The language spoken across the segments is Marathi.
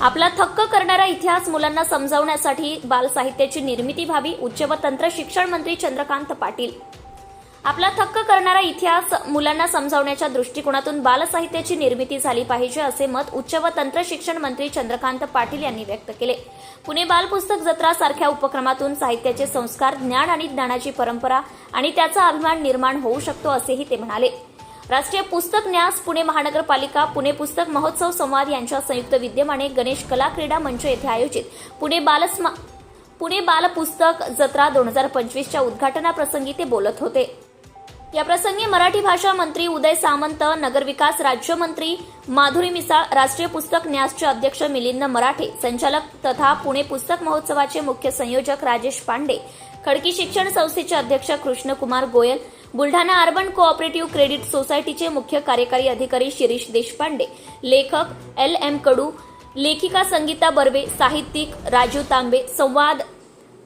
आपला थक्क करणारा इतिहास मुलांना समजावण्यासाठी बालसाहित्याची निर्मिती व्हावी उच्च व तंत्र शिक्षण मंत्री चंद्रकांत पाटील. आपला थक्क करणारा इतिहास मुलांना समजावण्याच्या दृष्टिकोनातून बालसाहित्याची निर्मिती झाली पाहिजे असे मत उच्च व तंत्र शिक्षण मंत्री चंद्रकांत पाटील यांनी व्यक्त केले. पुणे बालपुस्तक जत्रा सारख्या उपक्रमातून साहित्याचे संस्कार ज्ञान आणि ज्ञानाची परंपरा आणि त्याचा अभिमान निर्माण होऊ शकतो असेही ते म्हणाले. राष्ट्रीय पुस्तक न्यास पुणे महानगरपालिका पुणे पुस्तक महोत्सव संवाद यांच्या संयुक्त विद्यमाने गणेश कला क्रीडा मंच येथे आयोजित पुणे बालस्मा पुणे बाल पुस्तक जत्रा दोन हजार पंचवीसच्या उद्घाटनाप्रसंगी ते बोलत होते. याप्रसंगी मराठी भाषा मंत्री उदय सामंत नगरविकास राज्यमंत्री माधुरी मिसाळ राष्ट्रीय पुस्तक न्यासचे अध्यक्ष मिलिंद मराठे संचालक तथा पुणे पुस्तक महोत्सवाचे मुख्य संयोजक राजेश पांडे खडकी शिक्षण संस्थेचे अध्यक्ष Krishnakumar Goyal Buldhana urban cooperative credit सोसायटीचे मुख्य कार्यकारी अधिकारी शिरीष देशपांडे लेखक एल एम कडू लेखिका संगीता बर्वे साहित्यिक राजू तांबे संवाद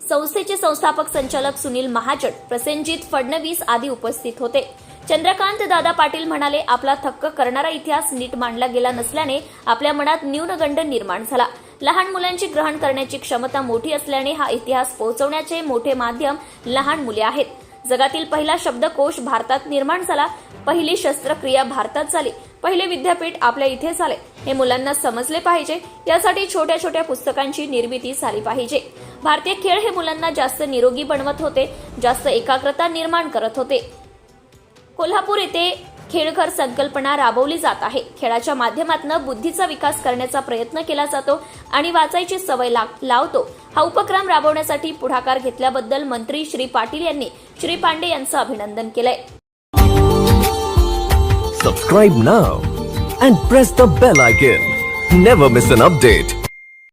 संस्थेचे संस्थापक संचालक सुनील महाजन प्रसेनजित फडणवीस आदी उपस्थित होते. चंद्रकांत दादा पाटील म्हणाले आपला थक्क करणारा इतिहास नीट मांडला गेला नसल्याने आपल्या मनात न्यूनगंड निर्माण झाला. लहान मुलांची ग्रहण करण्याची क्षमता मोठी असल्याने हा इतिहास पोहोचवण्याचे मोठे माध्यम लहान मुले आहेत. जगातील पहिला शब्दकोश भारतात निर्माण झाला. पहिली शस्त्रक्रिया भारतात झाली. पहिले विद्यापीठ आपल्या इथे झाले हे मुलांना समजले पाहिजे. यासाठी छोट्या छोट्या पुस्तकांची निर्मिती झाली पाहिजे. भारतीय खेळ हे मुलांना जास्त निरोगी बनवत होते. जास्त एकाग्रता निर्माण करत होते. कोल्हापूर येथे खेळघर संकल्पना राबवली जात आहे. खेळाच्या माध्यमातून बुद्धीचा विकास करण्याचा प्रयत्न केला जातो आणि वाचायची सवय लावतो. हा उपक्रम राबवण्यासाठी पुढाकार घेतल्याबद्दल मंत्री श्री पाटील यांनी श्री पांडे यांचं अभिनंदन केलंय subscribe now and press the bell icon never miss an update